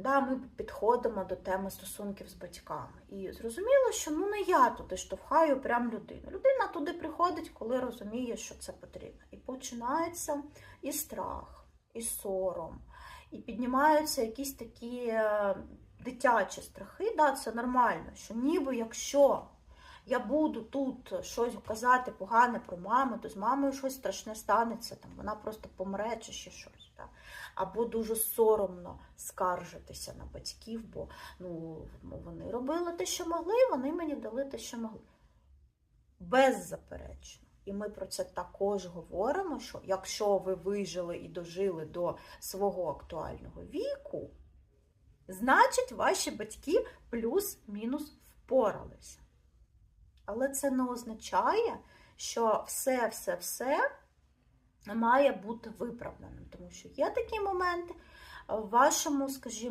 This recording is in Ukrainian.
да, ми підходимо до теми стосунків з батьками. І зрозуміло, що ну не я туди штовхаю прям людину. Людина туди приходить, коли розуміє, що це потрібно. І починається і страх, і сором, і піднімаються якісь такі е, дитячі страхи. Да, це нормально, що ніби якщо я буду тут щось казати погане про маму, то з мамою щось страшне станеться, там вона просто помре чи ще щось. Да? Або дуже соромно скаржитися на батьків, бо ну, вони робили те, що могли, і вони мені дали те, що могли. Беззаперечно. І ми про це також говоримо, що якщо ви вижили і дожили до свого актуального віку, значить ваші батьки плюс-мінус впоралися. Але це не означає, що все-все-все має бути виправданим, тому що є такі моменти в вашому, скажімо,